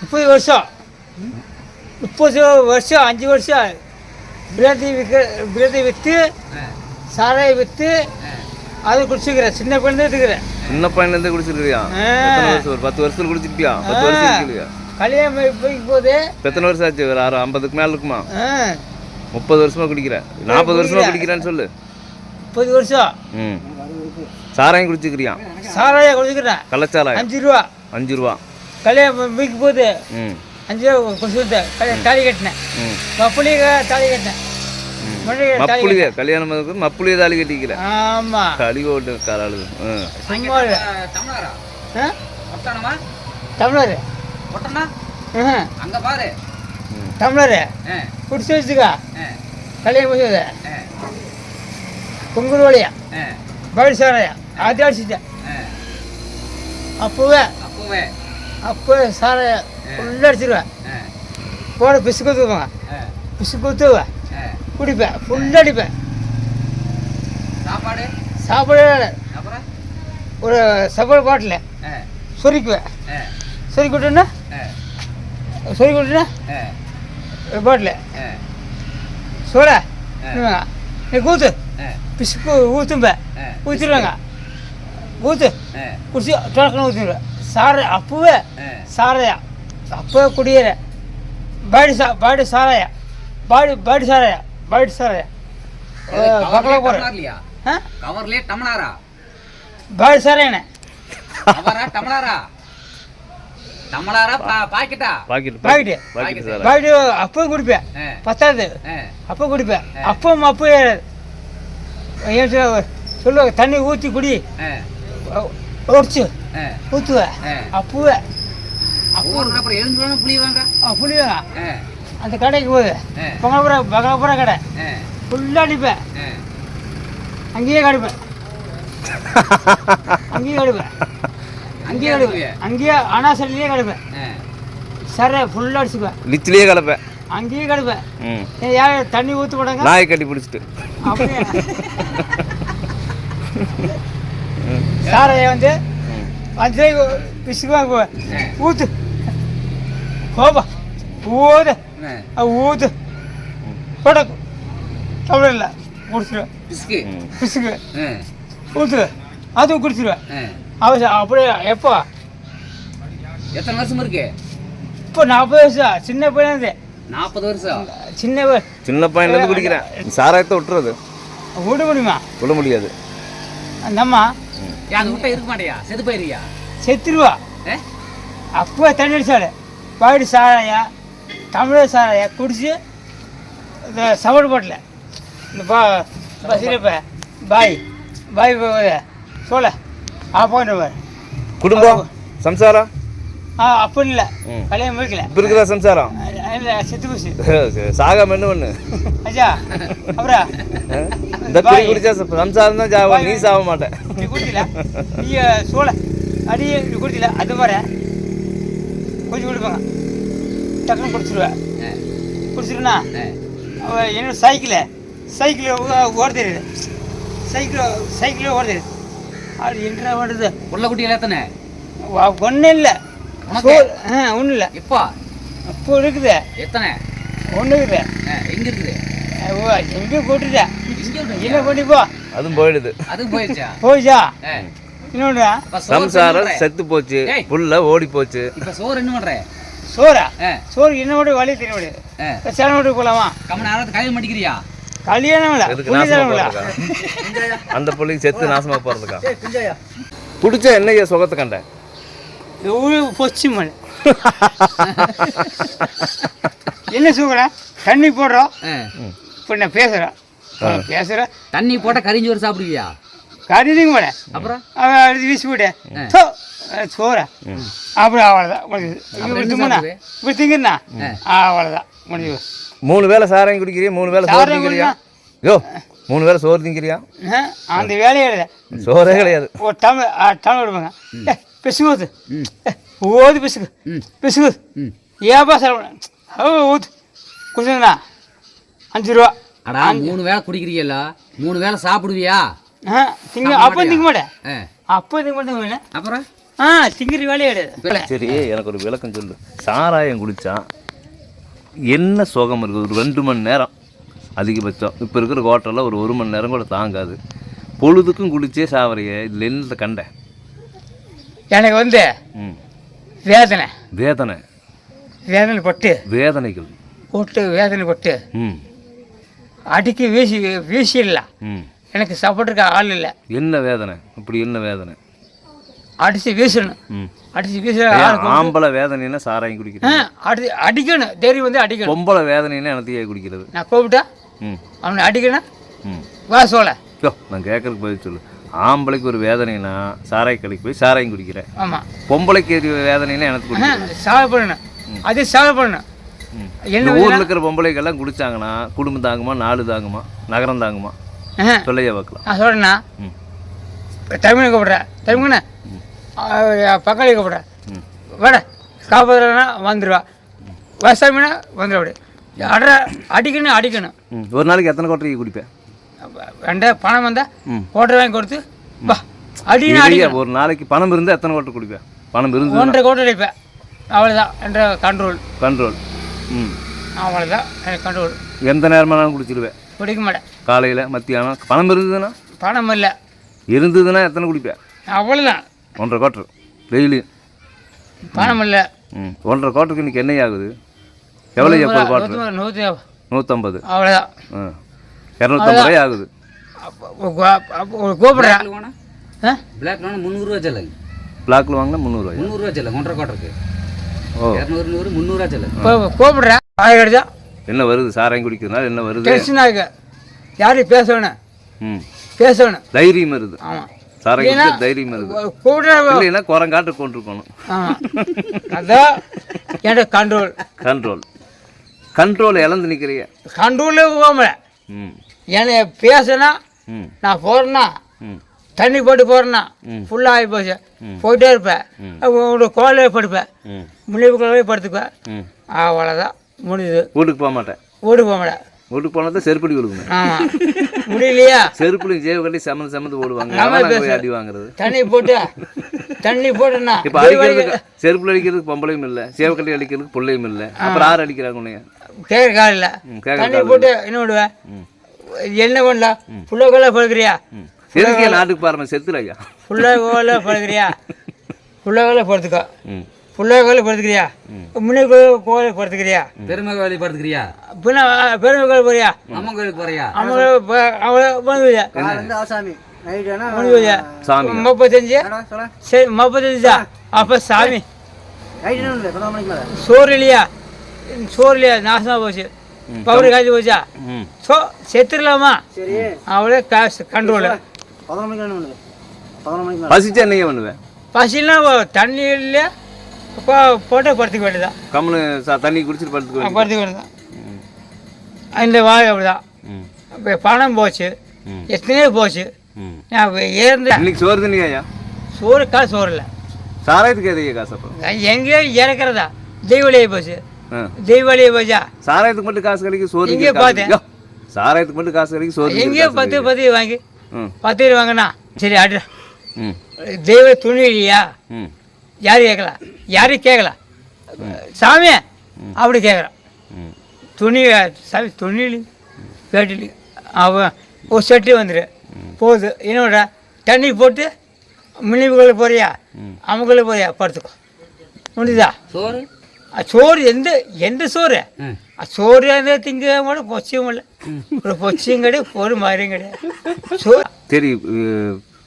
முப்பது வருஷம். முப்பது வருஷம் அஞ்சு வருஷம். பிராந்தி விற்க பிராந்தி விற்று சாராயை விற்று அதை குடிச்சுக்கிறேன். சின்ன குழந்தை எடுத்துக்கிறேன் சின்ன பையன்லேருந்து குடிச்சிருக்கியா ஒரு பத்து வருஷத்துல குடிச்சிருப்பியா பத்து வருஷம் இருக்கலையா கல்யாணம் போய் போய்க்கும் போது. எத்தனை வருஷம் ஆச்சு? ஒரு ஆறு ஐம்பதுக்கு மேலே இருக்குமா? முப்பது வருஷமா குடிக்கிறேன். நாற்பது வருஷமா குடிக்கிறேன்னு சொல்லு. முப்பது வருஷம். ம். சாராயம் குடிச்சிக்கிறியா? சாராயை குடிச்சுக்கிறேன். கள்ளச்சாராயம். அஞ்சு ரூபா. அஞ்சு ரூபா. கல்யாணம் போய்க்கும் போது அஞ்சு கல்யாணம் தாலி கட்டினேன். ம். மப்புளிக தாலி கட்டினேன். மல்லிகை தாலி மப்புளிய கல்யாணம் மப்புளிய தாலி கட்டிக்கிறேன் ஆமாம் களி ஓட்டு சும்மா இல்லை. தமிழரா? அங்க பாரு. ஆ, குடிச்சு வச்சுக்கா. கல்யாணம் முடிச்சது ஆ, பொங்கல் வழியா. ஆ, பயிர் சாரையா அது அடிச்சுட்டேன். அப்போவே. அப்பவே. அப்போ சாரையா ஃபுல்லாக அடிச்சிருவேன். போட பிசு குத்துவாங்க பிசு குத்துவேன். குடிப்பேன். ஃபுல்லாக அடிப்பேன். சாப்பாடு? சாப்பாடு ஒரு சப்பாடு பாட்டில். சொரிக்குவேன். சொருக்கி விட்டேன்னா சொருக்கி விட்டேன்னா பாட்டில். சோடா? ஆ, பிசுக்கு ஆ. ஊற்றிடுவாங்க ஊற்று ஆ, குடிச்சு டோக்கன் ஊற்றிடுவேன் சாரை அப்போவே. சாரையா. அப்போவே குடியிற பாடி சா பாடி சாராயா. பாடி பாடி சாராயா. பாடி சாராயா. பக்கல டம்ளரா பாடி. சாராயண்ணே கவரா டம்ளரா டம்ளரா பா- பாக்கெட்டா? Packet packet. Packet sir. பாடி அப்போ குடிப்பேன் பத்தாது. அப்போ குடிப்பேன் அப்போ அப்போ ஏன் சொல்ல- சொல்லுவாங்க தண்ணி ஊற்றி குடி. உடச்சு ஆ. அப்போவே. அப்போ அப்புறம் எழுந்து புளிவாங்க ஆ, அந்த கடைக்கு போகுது ஆ. பொங்கல்புரா பகலப்புறா கடை. ஃபுல்லாக அடிப்பேன். அங்கேயே கடுப்பேன் அங்கேயே கடுப்பேன் அங்கேயே கடுப்பேன் அங்கேயே அனாசல்லையே கடுப்பேன் சரி ஃபுல்லாக அடிச்சுக்குவேன் லிச்சிலேயே கலப்பேன் அங்கேயே கடுப்பேன் யார் தண்ணி ஊற்ற மாட்டாங்க நாயை கட்டி பிடிச்சிட்டு. அப்படியே? சாரையை வந்து அஞ்சு பிசுக்குவாங்க ஊற்று போப்பா ஊது ஆ. ஊற்று போட தமிழ் இல்லை குடிச்சிருவேன் பிசுக்கு ஆ, ஊற்று அதுவும் குடிச்சிருவேன் ஆ. அவசியம் அப்படியே எப்போ எத்தனை வருஷம் இருக்கு இப்போ நாற்பது வருஷம் சின்ன பையன் நாற்பது வருஷம் சின்ன பையன் சின்ன பையன்லேருந்து குடிக்கிறேன் சாராயத்தை விட்டுறது விட முடியுமா விட முடியாது ஏன் அது விட்ட இருக்க மாட்டியா? செத்து போயிருக்கியா? செத்துருவா. ஏ? அப்போ தண்ணி அடிச்சாடு பாடி சாராயா தமிழர் சாராயா குடிச்சு இந்த சவடு போட்டல இந்த பா பஸ்ஸில் பாய் பாய் சொல்ல. ஆ போயிட்டு குடும்பம் சம்சாரம்? அப்போ இல்லை. கல்யாணம் முடிக்கல. இப்போ சம்சாரம்? இல்லை செத்து போச்சு. சாகாம என்ன ஐயா அப்புறம்? இந்த குடிச்சா சம்சாரம் தான் சாவ நீ சாக மாட்டேன் நீ குடிக்கல? நீ சோள. அடி நீ குடிக்கல? அது மாதிரி கொஞ்சம் குடிப்பாங்க. டக்குன்னு குடிச்சிருவேன் குடிச்சிருனா என்னோட சைக்கிளை சைக்கிள் ஓட தெரியுது சைக்கிள் சைக்கிளே ஓட தெரியுது அது என்ன பண்ணுறது புள்ள குட்டிகள் எத்தனை? ஒன்றும் இல்லை? ஆ ஒன்றும் இல்லை. எப்போ அப்போ இருக்குது. எத்தனை? ஒன்று இருக்குது. எங்க இருக்குது? ஓ இங்க ஒண்ணு என்ன பண்ணி போ? அதுவும் போயிடுது. அதுவும் போயிடுச்சா? போயிச்சா. இன்னொன்று சம்சாரம்? செத்து போச்சு. புள்ள ஓடி போச்சு. இப்ப சோறு என்ன பண்ற? சோறா? சோறு என்ன மட்டும் வழி தெரிய முடியாது வீட்டுக்கு போகலாமா கம்மன் நேரத்துக்கு கல்யாணம் பண்ணிக்கிறியா கல்யாணம் இல்லை அந்த பிள்ளைக்கு செத்து நாசமா போறதுக்கா? பிடிச்ச என்னைய சுகத்தை கண்ட எவ்வளோ பொச்சு மண் என்ன சூக்கிறேன் தண்ணி போடுறோம். இப்போ நான் பேசுகிறேன் பேசுகிறேன் தண்ணி போட்டா கரிஞ்சு வர சாப்பிடுவியா? கருதிங்க போட அப்புறம்? அவன் அடுத்து வீசி போட்டேன் சோ சோற. அப்புறம் அவ்வளோதான் முடிஞ்சது. திங்குனா ஆ. அவ்வளோதான் முடிஞ்சது. மூணு வேளை சாராயம் குடிக்கிறியா? மூணு வேளை சோறு சாராயம் திங்கிறியா? யோ மூணு வேளை சோறு திங்கிறியா? அந்த வேலையே இல்லை சோறே கிடையாது. ஒரு தமிழ் ஆ, தமிழ் விடுவாங்க பிசுகு. ம். பிசுகுது ம். ஏப்பா செலவு ஓ ஊத்து குடிச்சுங்கண்ணா அஞ்சு ரூபா. அடா மூணு வேளை குடிக்கிறீல்ல மூணு வேளை சாப்பிடுவியா? ஆ திங்க அப்போ திங்க மாட்டேன். அப்போ திங்க மாட்டேன் அப்புறம்? ஆ திங்கிற வேலையே கிடையாது. சரி எனக்கு ஒரு விளக்கம் சொல்லு. சாராயம் குடித்தா என்ன சுகம் இருக்குது? ஒரு ரெண்டு மணி நேரம் அதிகபட்சம். இப்போ இருக்கிற ஹோட்டலில் ஒரு ஒரு மணி நேரம் கூட தாங்காது. பொழுதுக்கும் குடிச்சே சாவறையே. இதில் என்னத்தை கண்ட? எனக்கு வந்து வேதனை. வேதனை. வேதனை பட்டு வேதனைகள். போட்டு வேதனை பட்டு அடிக்கி வீசி வீசிடலாம் எனக்கு சப்போர்ட்டுக்கு ஆள் இல்லை. என்ன வேதனை? இப்படி என்ன வேதனை? அடித்து வீசணும். அடித்து வீச ஆம்பளை வேதனைன்னா சாராயம் ஆ குடிக்கிறது அடி அடிக்கணும். தைரியம் வந்து அடிக்கணும். பொம்பளை வேதனைன்னா எனத்தையே குடிக்கிறது. நான் கூப்பிட்டா ம். அவனை அடிக்கணும். வா யோ நான் கேட்கறதுக்கு பதில் சொல்லு. ஆம்பளைக்கு ஒரு வேதனைனா சாராய கடைக்கு போய் சாராயம் குடிக்கிறேன். ஆமாம் பொம்பளைக்கு வேதனைனா எனக்கு குடிக்கிறேன். சாவை பண்ணணும். அது சாவை பண்ணணும். இந்த ஊரில் இருக்கிற பொம்பளைக்கெல்லாம் குடிச்சாங்கன்னா குடும்பம் தாங்குமா நாடு தாங்குமா நகரம் தாங்குமா? சொல்லையா பார்க்கலாம். நான் சொல்கிறேண்ணா தமிழை கூப்பிட்றேன். தமிழ்ண்ணே பக்காளி கூப்பிட்றேன். வேட காப்பாற்றுறேன்னா வந்துடுவா விவசாயம்னா வந்துடும் அப்படி. அட அடிக்கணும் அடிக்கணும். ஒரு நாளைக்கு எத்தனை கோட்டரைக்கு குடிப்பேன்? ரெண்டே பணம் வந்தால் ம். கோட்டை வாங்கி கொடுத்து நிறைய அடிக்கணும் ஒரு நாளைக்கு பணம் இருந்தால் எத்தனை கோட்டை குடிப்பேன் பணம் இருந்து ஒன்றரை கோட்டை அடிப்பேன். அவ்வளோதான் என்ற கண்ட்ரோல் கண்ட்ரோல் ம். அவ்வளோதான் எனக்கு கண்ட்ரோல் எந்த நேரமானாலும் குடிச்சிடுவேன் குடிக்க மாட்டேன். காலையில் மத்தியானம். பணம் இருந்ததுன்னா? பணம் இல்லை. இருந்ததுன்னா எத்தனை குடிப்பேன் அவ்வளோதான் ஒன்றரை கோட்டர். டெய்லி. பணம் இல்லை. ம். ஒன்றரை கோட்டருக்கு இன்னைக்கு என்ன ஆகுது எவ்வளோ எப்போ கோட்டர்? நூற்றி நூற்றம்பது அவ்வளோதான் ஆ. இரநூத்தம்பது ரூபாய் ஆகுது கூப்பிட்றேன் பிளாக் வேணா? முந்நூறுரூவா செல்லுங்க பிளாக்ல வாங்கினா முந்நூறுவாயா முந்நூறுரூவா செல்லுங்க ஒன்றரை கோட்டருக்கு ஓ. இரநூறு நூறு முந்நூறுரூவா செல்லுங்க கூப்பிடுறேன் கடிச்சா என்ன வருது? சாராயம் குடிக்கிறதுனால என்ன வருது? டென்ஷனாக யாரையும் பேசணும்? ம். பேசணும். தைரியம் வருது. ஆமாம் சாராயம் தைரியம் வருது. கூப்பிட்ற இல்லைன்னா குரங்காட்டு கொண்டிருக்கணும். அதான் என்னோட கண்ட்ரோல் கண்ட்ரோல் கண்ட்ரோல் இழந்து நிற்கிறிய கண்ட்ரோலே போகல ம். என்னை பேசினா நான் போகிறேன்னா தண்ணி போட்டு போகிறேன்னா ம். ஃபுல்லாக ஆகி போச்சு. போயிட்டே இருப்பேன். உங்களோட கோலையே படுப்பேன். ம். முள்ளிப்புக்குள்ளே படுத்துக்குவேன். அவ்வளோதான் முடியுது வீட்டுக்கு போக மாட்டேன். வீட்டுக்கு போக மாட்டேன். வீட்டுக்கு போனால் தான் செருப்படி ஆமாம் முடியலையா? செருப்புலையும் ஜேவு கட்டி செமந்து செமந்து ஓடுவாங்க. அடி வாங்குறது. தண்ணி போட்டு தண்ணி போட்டுன்னா இப்போ அடிக்கிறதுக்கு செருப்புல அடிக்கிறதுக்கு பொம்பளையும் இல்லை சேவக்கட்டி அடிக்கிறதுக்கு பிள்ளையும் இல்லை. அப்புறம் ஆறு அடிக்கிறாங்க உன்னைய? ம், கேட்கற தண்ணி போட்டு என்ன ம். என்ன பண்ணல புள்ள கோல படுக்கிறியா? ம் எதுக்கு நாட்டுக்கு பாருங்க செத்துல ஐயா. புள்ள கோல படுக்கிறியா? புள்ள கோல படுத்துக்கோ. புள்ள கோல படுத்துக்கிறியா? முன்ன கோல படுத்துக்கிறியா? பெருமை கோயிலுக்கு படுத்துக்கிறியா? பின்ன பெருமை கோல போறியா? அம்மன் கோயிலுக்கு போறியா? வந்து முடிவு சாமி. முப்பத்தஞ்சு சரி முப்பத்தஞ்சா அப்போ சாமி. சோறு இல்லையா? சோறு இல்லையா? நாசமாக போச்சு. பவுடர் காய்ச்சி போச்சா? சோ செத்துடலாமா அவளே காசு கண்ட்ரோலு பசிச்சா என்னைய பண்ணுவேன் பசிலாம் தண்ணி இல்லையா? இப்போ போட்டு படுத்துக்க வேண்டியதான் கம்முனு தண்ணி குடிச்சிட்டு படுத்துக்க வேண்டியது. படுத்துக்க வேண்டியதான் இந்த வாய் அப்படிதான். இப்போ பணம் போச்சு. எத்தனையோ போச்சு. நான் ஏறிந்த இன்னைக்கு சோறு தண்ணி ஐயா? சோறு காசு சோறு இல்லை. சாராயத்துக்கு எதையா காசு அப்போ? நான் எங்கேயோ இறக்குறதா. தெய்வலியே போச்சு. தெய்வலியே போச்சா? சாராயத்துக்கு மட்டும் காசு கிடைக்கும் சோறு எங்கேயோ பார்த்தேன். சாராயத்துக்கு மட்டும் காசு கிடைக்கும் சோறு எங்கேயோ பத்து பத்து வாங்கி பத்து வாங்கினா சரி அடு ம். தெய்வ துணி இல்லையா? ம். யாரும் கேட்கலாம் யாரையும் கேட்கலாம் சாமி அப்படி கேட்குறான் துணி சாமி துணிலி கேட்டுலி அவன் ஒரு செட்டு வந்துடு போகுது. என்னோட தண்ணி போட்டு மினிவுக்குள்ளே போறியா? அமுக்குள்ளே போறியா? படுத்துக்கோ. முடியுதா சோறு? சோறு எந்த எந்த சோறு சோறு எந்த திங்க கூட பொச்சியும் இல்லை ஒரு பொச்சியும் கிடையாது ஒரு மாதிரியும் கிடையாது சோறு சரி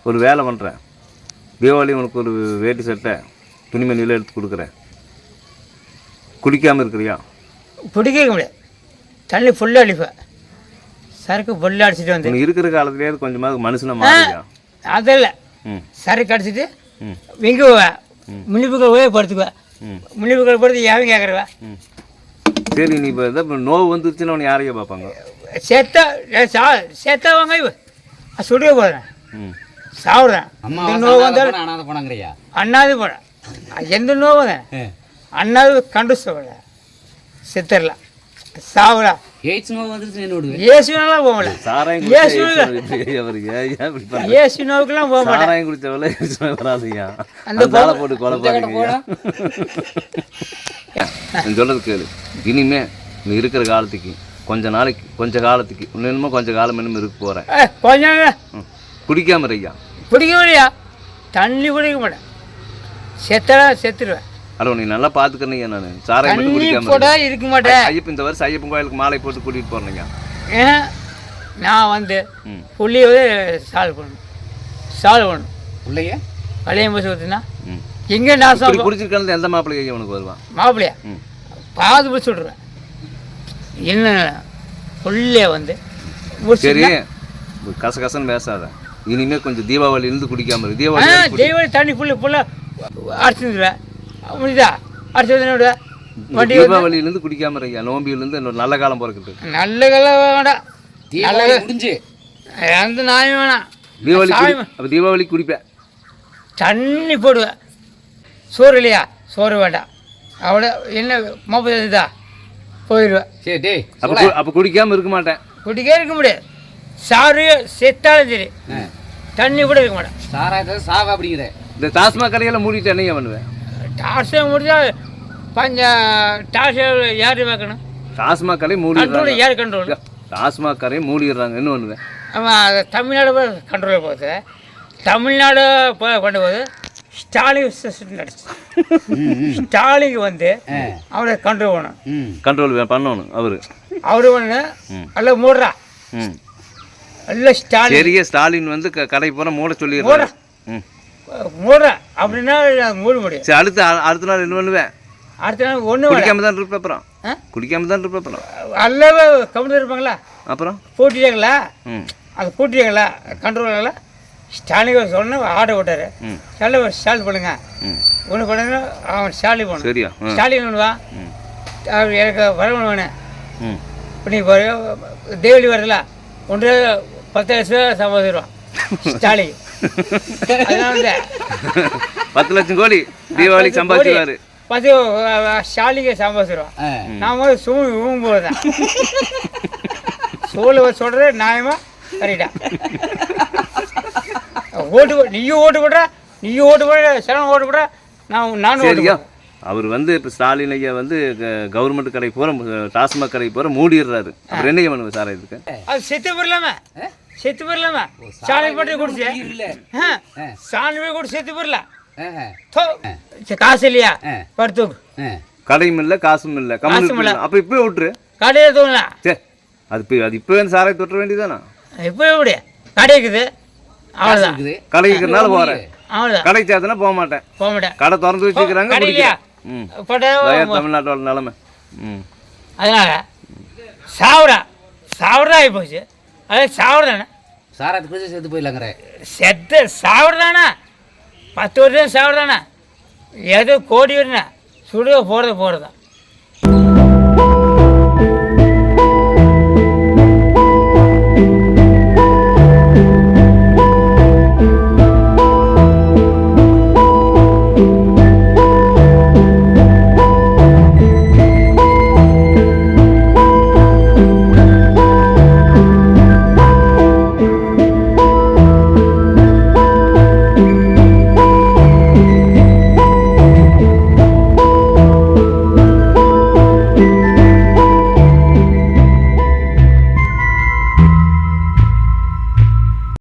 ஒரு வேலை பண்ணுறேன் தீபாவளி உனக்கு ஒரு வேட்டி சட்டை துணிமணியில் எடுத்து கொடுக்குறேன் குடிக்காமல் இருக்கிறியா பிடிக்க முடியாது தண்ணி ஃபுல்லாக அடிப்பேன் சரக்கு ஃபுல்லாக அடிச்சிட்டு வந்து இருக்கிற காலத்துலேயாவது கொஞ்சமாவது மனுஷனை மாறியா அதில் சரக்கு அடிச்சிட்டு விங்குவேன் முன்னிப்புகள் போய் படுத்துக்குவேன் முன்னிப்புகள் படுத்து யாரும் கேட்குறவன் ம் சரி நீ இப்போ இதை நோவு வந்துருச்சுன்னா உன்னை யாரையா பார்ப்பாங்க. செத்தா ஏ, சா செத்தா வாங்க இவ. சுடுக போகிறேன் ம். சாப்பிட்றேன் அம்மா இந்த நோவு வந்தாலும் அனாத பணங்கிறியா அண்ணாது போகிறேன் எந்த நோவு அண்ணாது கண்டு சொல்ல செத்துடலாம் சாவலாம் எய்ட்ஸ் நோய் வந்துருச்சு என்ன விடுவேன் ஏசுனாலாம் போக முடியல சாராயம் நோவுக்குலாம் போக மாட்டேன். சாராயம் குடிச்சவள வராதுயா அந்த அந்த ஆளை போட்டு கொலை பாருங்க நான் சொல்றது கேளு. இனிமே நீ இருக்கிற காலத்துக்கு கொஞ்ச நாளைக்கு கொஞ்ச காலத்துக்கு இன்னும் கொஞ்ச காலம் இன்னும் இருக்க போறேன். ஏ, கொஞ்சம். குடிக்காம இருக்கியா? பிடிக்க முடியா தண்ணி குடிக்க மாட்டேன். செத்தடா செத்துருவேன். ஹலோ நீ நல்லா பாத்துக்கிறீங்க நான். சாராயம் மட்டும் குடிக்காம இரு. இருக்க மாட்டேன் ஐயப்பன் இந்த வருஷம் ஐயப்பன் கோயிலுக்கு மாலை போட்டு கூட்டிட்டு போறீங்க நான் வந்து ம். புள்ளியை வந்து சால்வ் பண்ணணும் சால்வ் பண்ணணும் பிள்ளைய? பழைய பஸ் ஊற்றுனா ம். எங்கே நான் சாப்பிட குடிச்சிருக்கானது எந்த மாப்பிள்ளை உனக்கு வருவான் மாப்பிள்ளையா? பாது பஸ் விட்ருவேன் என்ன புள்ளைய வந்து சரி. கசகசன்னு பேசாத. இனிமே கொஞ்சம் தீபாவளி இருந்து குடிக்காம தீபாவளி குடி. தெய்வம் தண்ணி புள்ள புள்ள அடிச்சு வந்துடுவேன் முடியுதா வந்து விடுவேன் வண்டி வந்து தீபாவளியில இருந்து குடிக்காம இருக்கியா? நோம்பியில இருந்து இன்னொரு நல்ல காலம் பிறக்குது நல்ல கலை வேண்டாம். தீபாவளி முடிஞ்சு. எந்த நாயும் வேணாம். தீபாவளி அப்ப தீபாவளி குடிப்பேன் தண்ணி போடுவேன் சோறு இல்லையா? சோறு வேண்டாம். அவ்வளோ என்ன முப்பது இதா போயிடுவேன் சரி டேய் அப்ப அப்ப குடிக்காம இருக்க மாட்டேன். குடிக்கே இருக்க முடியாது. சாரு செத்தாலும் சரி. தண்ணி கூட இருக்க மாட்டேன். சாராயத்தை சாவா அப்படிங்கிற. இந்த டாஸ்மாக் கடையில மூடிட்டு என்னையா பண்ணுவேன் டாஸை முடிஞ்சா பஞ்ச டாஸை யார் வைக்கணும்? டாஸ்மாக் கடை கண்ட்ரோல் மூடிடுறாங்க யார் கண்ட்ரோல்? டாஸ்மாக் கடையை மூடிடுறாங்க. என்ன பண்ணுவேன் ஆமாம் அது தமிழ்நாடு கண்ட்ரோல் போகுது. தமிழ்நாடு கொண்டு போகுது. ஸ்டாலின் ஸ்டாலின் வந்து. அவரை கண்ட்ரோல் பண்ணணும். ம். கண்ட்ரோல் பண்ணணும் அவரு. அவரு ஒன்று ம். அல்ல மூடுறா. ம். அல்ல ஸ்டாலின். பெரிய ஸ்டாலின் வந்து க- கடை பூரா மூட மூடுறா. சொல்லிடுறாரு ம் மூடுறா அப்படின்னா மூட முடியும் சரி அடுத்து அடுத்த நாள் என்ன பண்ணுவேன்? அடுத்த நாள் ஒன்று குடிக்காம தான் இருப்பேன் அப்புறம்? குடிக்காம தான் இருப்பேன் அப்புறம். அல்லவே கவுண்டர் இருப்பாங்களா? அப்புறம்? பூட்டிட்டாங்களா அது பூட்டிட்டாங்களா கண்ட்ரோல் ஸ்டாலின் சொன்ன ஆர்டர் விட்டாரு ம். நல்ல ஸ்டால் பண்ணுங்க ஒன்று பண்ணுங்க அவன் ஸ்டாலின் போகணும் சரியா? ஸ்டாலின் ஒன்று வா. ம். அவர் எனக்கு வரவன் வேணும் இப்போ நீ தேவலி வருதுல ஒன்று பத்து லட்சம் சம்பாதிடுவான் ஸ்டாலின். பத்து லட்சம் கோடி தீபாவளிக்கு சம்பாதிச்சுவாரு. பத்து சம்பாதிடுவான் ஆ. நான் வந்து சூ ஊம் போதுதான் சூழ சொல்கிறது நியாயமா? கரெக்டா ஓட்டு நீயும் ஓட்டு போடுற நீயும் ஓட்டு போட சிரமம் ஓட்டு போட நான் நானும் ஓட்டு. அவர் வந்து இப்போ ஸ்டாலின் ஐயா வந்து கவர்மெண்ட் கடை பூரா டாஸ்மாக் கடை பூரா மூடிடுறாரு. அப்புறம் என்ன பண்ணுவேன் சார் இதுக்கு? அது செத்து போயிடலாமா. செத்து போயிடலாமா? சாணி போட்டு குடிச்சு. சாணி போய் குடிச்சு செத்து போயிடலாம். சரி, காசு இல்லையா? ஆ. கடையும் இல்லை காசும் இல்லை. காசும் இல்ல. அப்போ இப்போயே விட்டுரு. கடையை தூங்கலாம். சே அது இப்போ அது இப்போவே சாரை தொட்ட வேண்டியதானா இப்போ எப்படி கடை இருக்குது. அவ்வளோதான் இருக்குது. கடைக்குறனால போகிறேன் அவ்வளோதான் கடை சேர்த்தனா போக மாட்டேன். போக மாட்டேன். கடை திறந்து வச்சுக்கிறாங்க கடை தமிழ்நாட்டோட நிலைமை. அதனால சாவரா சாவரா ஆகி போச்சு. அது சாவரதானே? சாராயத்தை குடிச்சு செத்து போயிடலாங்கிற. செத்த சாவரதானா? பத்து வருஷம் சாவரதானா? ஏதோ கோடி வருனா சுடுக போகிறது போகிறது